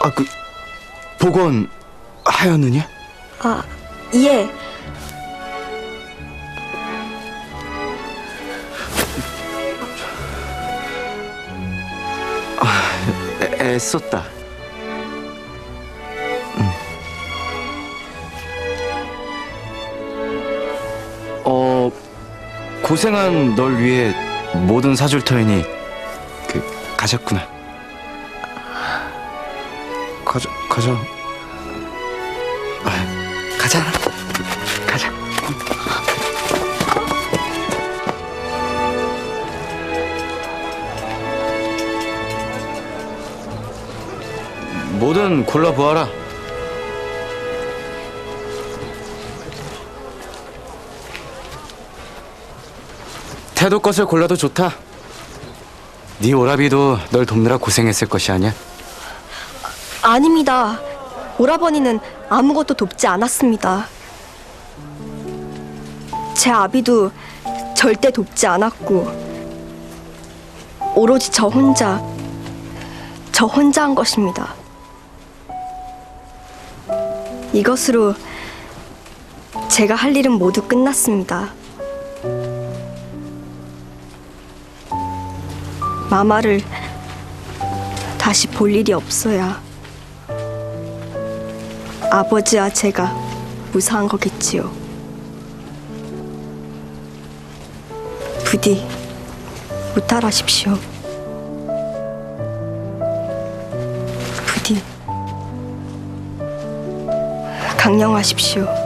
아, 그 복원 하였느냐? 아, 예. 애, 애썼다. 음. 어, 고생한 널 위해 뭐든 사줄 터이니 그 가셨구나. 가자, 가자. 아, 가자. 가자. 뭐든 골라보아라. 태도 것을 골라도 좋다. 네 오라비도 널 돕느라 고생했을 것이 아니야. 아닙니다. 오라버니는 아무것도 돕지 않았습니다. 제 아비도 절대 돕지 않았고, 오로지 저 혼자, 저 혼자 한 것입니다. 이것으로 제가 할 일은 모두 끝났습니다. 마마를 다시 볼 일이 없어야 아버지와 제가 무사한 거겠지요. 부디 무탈하십시오. 강령하십시오.